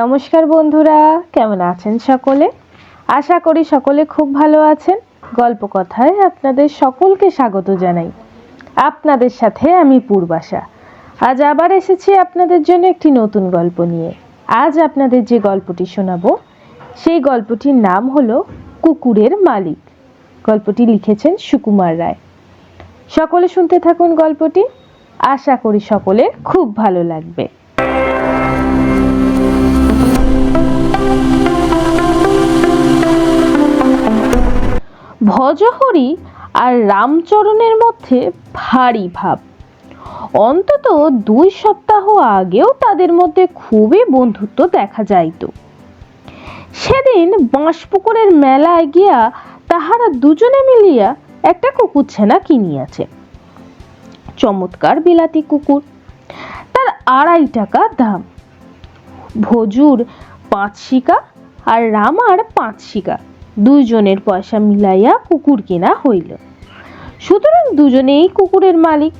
নমস্কার বন্ধুরা, কেমন আছেন সকলে? আশা করি সকলে খুব ভালো আছেন। গল্প কথায় আপনাদের সকলকে স্বাগত জানাই। আপনাদের সাথে আমি পূর্বাশা। আজ আবার এসেছি আপনাদের জন্য একটি নতুন গল্প নিয়ে। আজ আপনাদের যে গল্পটি শোনাবো, সেই গল্পটির নাম হলো কুকুরের মালিক। গল্পটি লিখেছেন সুকুমার রায়। সকলে শুনতে থাকুন গল্পটি। আশা করি সকলের খুব ভালো লাগবে। ভজহরি আর রামচরণের মধ্যে ভারী ভাব। অন্তত দুই সপ্তাহ আগেও তাদের মধ্যে খুবই বন্ধুত্ব দেখা যাইত। সেদিন বাঁশপুকুরের মেলায় গিয়া তাহারা দুজনে মিলিয়া একটা কুকুর ছেনা কিনিয়াছে। চমৎকার বিলাতি কুকুর। তার আড়াই টাকা দাম। ভজুর পাঁচ শিকা আর রামার পাঁচ শিকা। দুইজনের পয়সা মিলাইয়া কুকুর কেনা হইল। সুতরাং দুজনেই কুকুরের মালিক।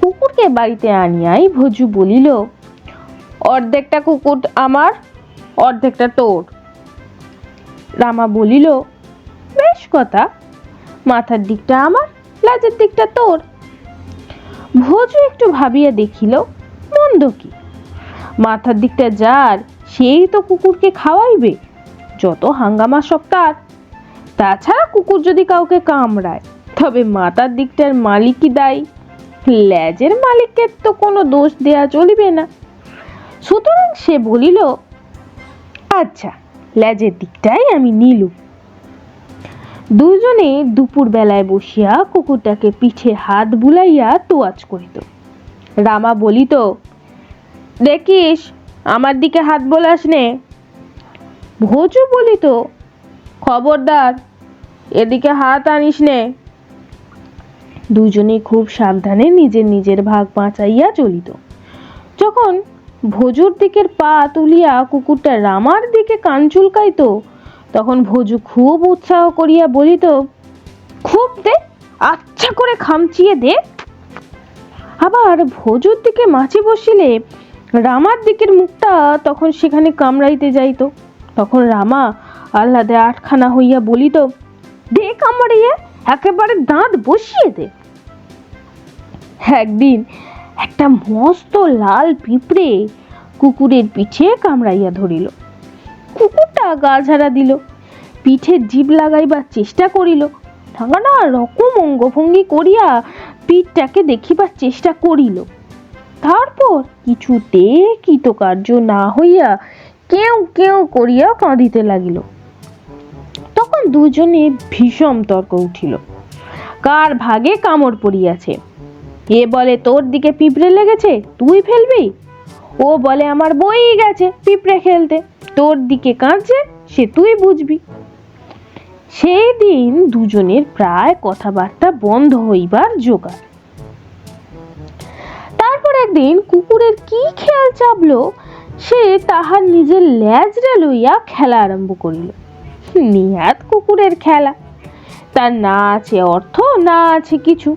কুকুরকে বাড়িতে আনিয়াই ভজু বলিল, অর্ধেকটা কুকুর আমার, অর্ধেকটা তোর। রামা বলিল, বেশ কথা, মাথার দিকটা আমার, লাজের দিকটা তোর। ভোজু একটু ভাবিয়া দেখিল, মন্দ কি? মাথার দিকটা যার, সেই তো কুকুরকে খাওয়াইবে। যত হাঙ্গামা সব তার। তাছাড়া কুকুর যদি কাউকে কামড়ায়, তবে মাতার দিকটার মালিকই দায়ী। ল্যাজের মালিকের তো কোনো দোষ দেয়া চলিবে না। সুতরাং সে বলিল আচ্ছা ল্যাজের দিকটাই আমি নিলুম। দুজনে দুপুর বেলায় বসিয়া কুকুরটাকে পিঠে হাত বুলাইয়া তোয়াজ করিত। রামা বলিত, দেখিস, আমার দিকে হাত বোলাস নে। ভোজু বলিত খবরদার, এদিকে হাত আনিস নে। দুজনে খুব সাবধানে নিজের নিজের ভাগ বাঁচাইয়া চলিত। যখন ভোজুর দিকের পা তুলিয়া কুকুরটা রামার দিকে কান চুলকাইত, তখন ভোজু খুব উৎসাহ করিয়া বলিত, খুব দে আচ্ছা করে খামচিয়ে দে। আবার ভোজুর দিকে মাছি বসিলে রামার দিকের মুখটা তখন সেখানে কামড়াইতে যাইত। তখন রামা আহ্লাদে আটখানা হইয়া বলিত দে কামড়িয়ে একেবারে দাঁত বসিয়ে দে। একদিন একটা মস্ত লাল পিঁপড়ে কুকুরের পিঠে কামড়াইয়া ধরিল। কুকুরটা গা ঝাড়া দিল, পিঠে জিভ লাগাইবার চেষ্টা করিল। নানা রকম অঙ্গভঙ্গি করিয়া পিঠটাকে দেখিবার চেষ্টা করিল। তারপর কিছুতে কৃতকার্য না হইয়া কেউ কেউ করিয়া কাঁদিতে লাগিল। তখন দুজনে ভীষণ তর্ক উঠিল। কার ভাগে কামড় পড়িয়াছে? এ বলে তোর দিকে পিঁপড়ে লেগেছে, তুই ফেলবি? ও বলে আমার বই গেছে পিঁপড়ে খেলতে, তোর দিকে কাঁদছে, সে তুই বুঝবি। সেই দিন দুজনের প্রায় কথাবার্তা বন্ধ হইবার জোগাড়। তারপর একদিন কুকুরের কি খেয়াল চাপলো সে তাহার নিজের ল্যাজরা লইয়া খেলা আরম্ভ করিল। নিহাত কুকুরের খেলা। তার না আছে অর্থ, না আছে কিছু।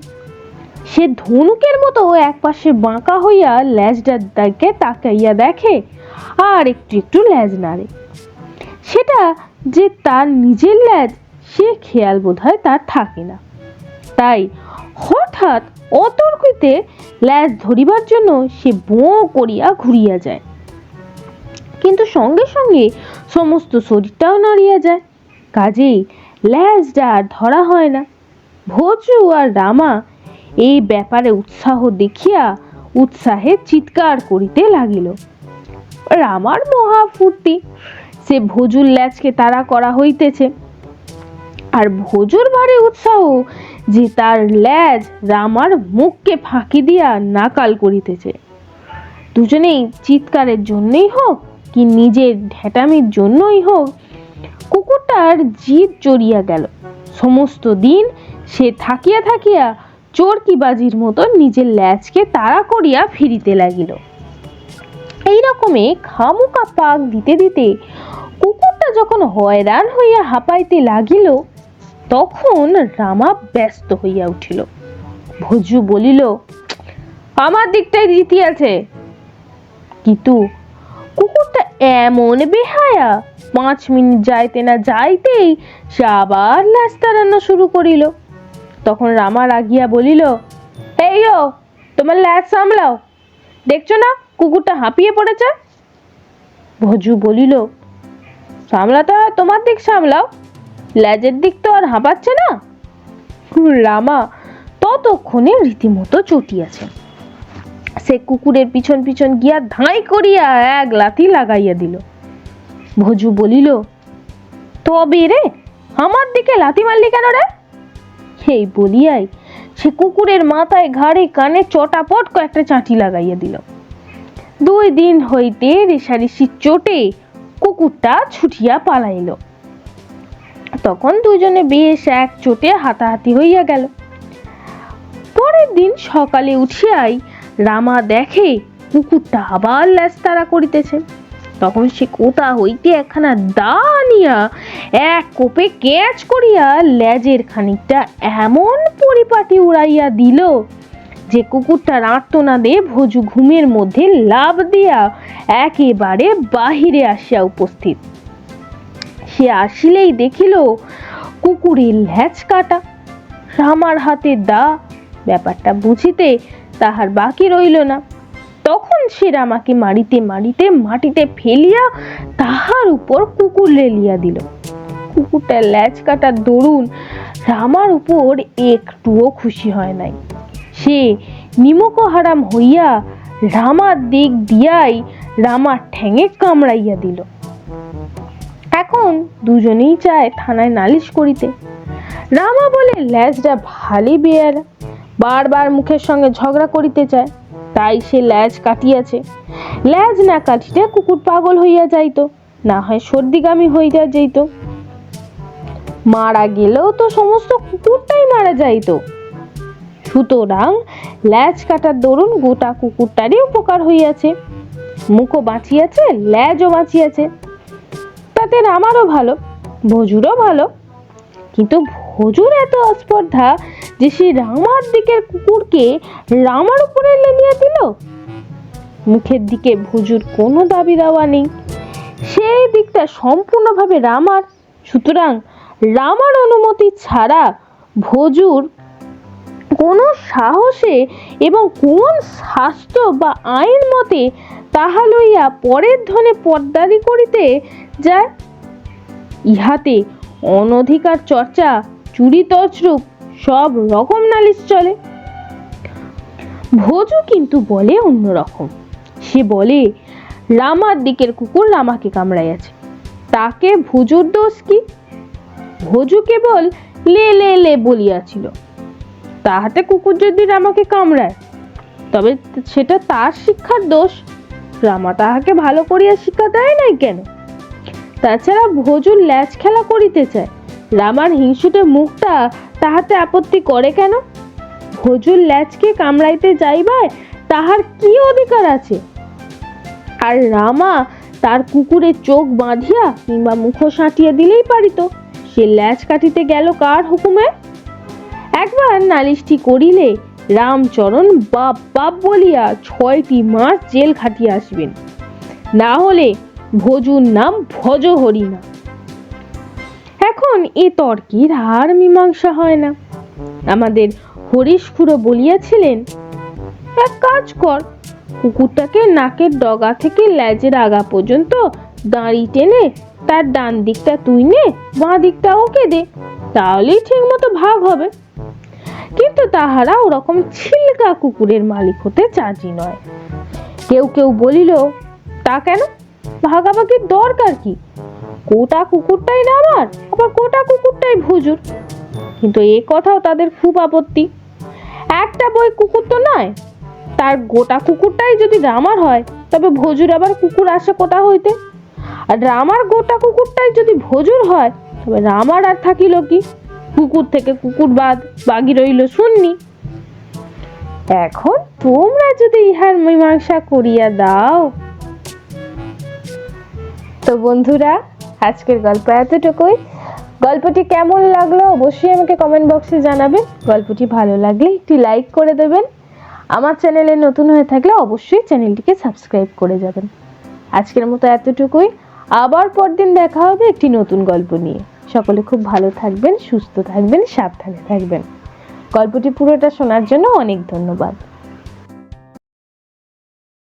সে ধনুকের মতো এক পাশে বাঁকা হইয়া ল্যাজটার দিকে তাকাইয়া দেখে, আর একটু একটু ল্যাজ নাড়ে। সেটা যে তার নিজের ল্যাজ, সে খেয়াল বোধহয় তার থাকে না। তাই হঠাৎ অতর্কিতে ল্যাজ ধরিবার জন্য সে বোঁ করিয়া ঘুরিয়া যায়। কিন্তু সঙ্গে সঙ্গে সমস্ত শরীরটাও নাড়িয়া যায়। কাজেই ল্যাজটা আর ধরা হয় না। ভোজু আর রামা এই ব্যাপারে উৎসাহ দেখিয়া উৎসাহে চিৎকার করিতে লাগিল। রামার মহা ফুর্তি, সে ভোজুর ল্যাজকে তারা করা হইতেছে। আর ভোজুর ভারী উৎসাহ যে তার ল্যাজ রামার মুখকে ফাঁকি দিয়া নাকাল করিতেছে। দুজনেই চিৎকারের জন্যই হোক কি নিজের ঢেটামির জন্যই হোক, কুকুরটার জিভ চড়িয়া গেল। সমস্ত দিন সে থাকিয়া থাকিয়া চরকিবাজির মতো নিজের ল্যাজকে তাড়া করিয়া ফিরিতে লাগিল। এই রকমে খামুকা পাক দিতে দিতে কুকুরটা যখন হয়রান হইয়া হাঁপাইতে লাগিল, তখন রামা ব্যস্ত হইয়া উঠিল। ভজু বলিল, আমার দিকটাই রীতি আছে। কিন্তু কুকুরটা এমন বেহায়া। পাঁচ মিনিট যাইতে না যাইতেই সে আবার ল্যাজ তাড়ানো শুরু করিল। তখন রামা রাগিয়া বলিল, এই ও, তোমার ল্যাজ সামলাও। দেখছ না, কুকুরটা হাঁপিয়ে পড়েছে? ভজু বলিল, সামলাতে হয়, তোমার দিক সামলাও। ল্যাজের দিক তো আর হাঁপাচ্ছে না। রামা ততক্ষণে রীতিমতো চটিয়াছে। সে কুকুরের পিছন পিছন গিয়া ধাঁই করিয়া এক লাথি লাগাইয়া দিল। ভজু বলিল, তবে রে, আমার দিকে লাথি মারলি কেন রে? এই বলিয়াই সে কুকুরের মাথায় ঘাড়ে কানে চটাপট কয়েকটা চাঁটি লাগাইয়া দিল। দুই দিন হইতে রেশারেশির চোটে কুকুরটা ছুটিয়া পালাইল। তখন দুজনে বেশ এক চোটে হাতাহাতি হইয়া গেল। পরের দিন সকালে উঠিয়াই রামা দেখে কুকুরটা আবার ল্যাস্তারা করিতেছে। তখন সে কোথা হইতে একখানা দা আনিয়া এক কোপে ক্যাচ করিয়া লেজের খানিকটা এমন পরিপাটি উড়াইয়া দিল যে কুকুরটার আর্তনাদে ভোজু ঘুমের মধ্যে লাভ দিয়া একেবারে বাহিরে আসিয়া উপস্থিত। সে আসিলেই দেখিল কুকুরের ল্যাজ কাটা। রামার হাতে দা ব্যাপারটা বুঝিতে তাহার বাকি রইল না। তখন সে রামাকে মারিতে মারিতে মাটিতে ফেলিয়া তাহার উপর কুকুর লেলিয়া দিল। কুকুরটার ল্যাজ কাটার দরুন রামার উপর একটুও খুশি হয় নাই। সে নিমক হারাম হইয়া রামার দিক দিয়াই রামার ঠ্যাঙে কামড়াইয়া দিল। এখন দুজনেই চায় থানায় নালিশ করিতে। রামা বলে, ল্যাজটা ভারী বেয়ারা। বারবার মুখের সঙ্গে ঝগড়া করিতে চায়, তাই সে ল্যাজ কাটিয়াছে। ল্যাজ না কাটিতে কুকুর পাগল হইয়া যাইত, না হয় সর্দিগামী হইয়া যাইত। মারা গেলেও তো সমস্ত কুকুরটাই মারা যাইত। সুতরাং ল্যাজ কাটার দরুন গোটা কুকুরটারই উপকার হইয়াছে। মুখও বাঁচিয়াছে, ল্যাজও বাঁচিয়াছে। তাতে রামারও ভালো, ভজুরও ভালো, কিন্তু ভজুর এত অস্পর্ধা যে সে রামার দিকের কুকুরকে রামার উপরে লেলিয়ে দিল? মুখের দিকে ভজুর কোনো দাবি দেওয়া নেই। সেই দিকটা সম্পূর্ণভাবে রামার। সুতরাং রামার অনুমতি ছাড়া ভজুর কোনো সাহসে এবং কোন শাস্ত্র বা আইন মতে তাহা লইয়া পরের ধনে পদ্মারি করিতে যায়। ইহাতে অনধিকার চর্চা চুরি তছরূপ সব রকম নালিশ চলে। ভোজু কিন্তু বলে অন্যরকম। সে বলে, রামার দিকের কুকুর রামাকে কামড়াইয়াছে। তাকে ভুজুর দোষ কি? ভোজু কেবল লে লে লে বলিয়াছিল। তাহাতে কুকুর যদি রামাকে কামড়ায়, তবে সেটা তার শিক্ষার দোষ। রামা তাহাকে ভালো করিয়া শিক্ষা দেয় নাই কেন? তাছাড়া ভোজুর ল্যাজ খেলা করিতে চায়। রামার হিংসুটে মুখটা তাহাতে আপত্তি করে কেন? ভোজুর ল্যাচকে কামড়াইতে যাইবায় তাহার কি অধিকার আছে? আর রামা তার কুকুরের চোখ বাঁধিয়া কিংবা মুখ সাঁটিয়ে দিলেই পারিত। সে ল্যাজ কাটিতে গেল কার হুকুমে? একবার নালিশটি করিলে রামচরণ বাপ বাপ বলিয়া ছয়টি মাস জেল খাটিয়া আসবেন। না হলে ভজুর নাম ভজহরি না এখন এ তর্কের আর মীমাংসা হয় না। আমাদের হরিশ খুড়ো বলিয়াছিলেন, এক কাজ কর, কুকুরটাকে নাকের ডগা থেকে লেজের আগা পর্যন্ত দাঁড়ি টেনে তার ডান দিকটা তুই নে, বাঁ দিকটা ওকে দে, তাহলেই ঠিক মতো ভাগ হবে। কিন্তু তাহারা ওরকম ছিলকা কুকুরের মালিক হতে চাজি নয়। কেউ কেউ বলিল, তা কেন? ভাগাভাগির দরকার কি? কোটা কুকুরটাই না আমার আবার কোটা কুকুরটাই ভুজুর। কিন্তু এ কথাও তাদের খুব আপত্তি। একটা বই কুকুর তো নয়, তার গোটা কুকুরটাই যদি রামার হয়, তবে ভজুর আবার কুকুর আসে কোথা হইতে। আর রামার গোটা কুকুরটাই যদি ভজুর হয়, তবে রামার আর থাকিল কি? কুকুর থেকে কুকুর বাদ বাগি রইল শুননি এখন তোমরা যদি ইহার মীমাংসা করিয়া দাও। তো বন্ধুরা আজকের গল্প এতটুকুই। গল্পটি কেমন লাগল অবশ্যই আমাকে কমেন্ট বক্সে জানাবেন। গল্পটি ভালো লাগলে একটি লাইক করে দেবেন। আমার চ্যানেলে নতুন হয়ে থাকলে অবশ্যই চ্যানেলটিকে সাবস্ক্রাইব করে যাবেন। আজকের মতো এতটুকুই। আবার পরদিন দেখা হবে একটি নতুন গল্প নিয়ে। সকলে খুব ভালো থাকবেন, সুস্থ থাকবেন, সাবধানে থাকবেন। গল্পটি পুরোটা শোনার জন্য অনেক ধন্যবাদ।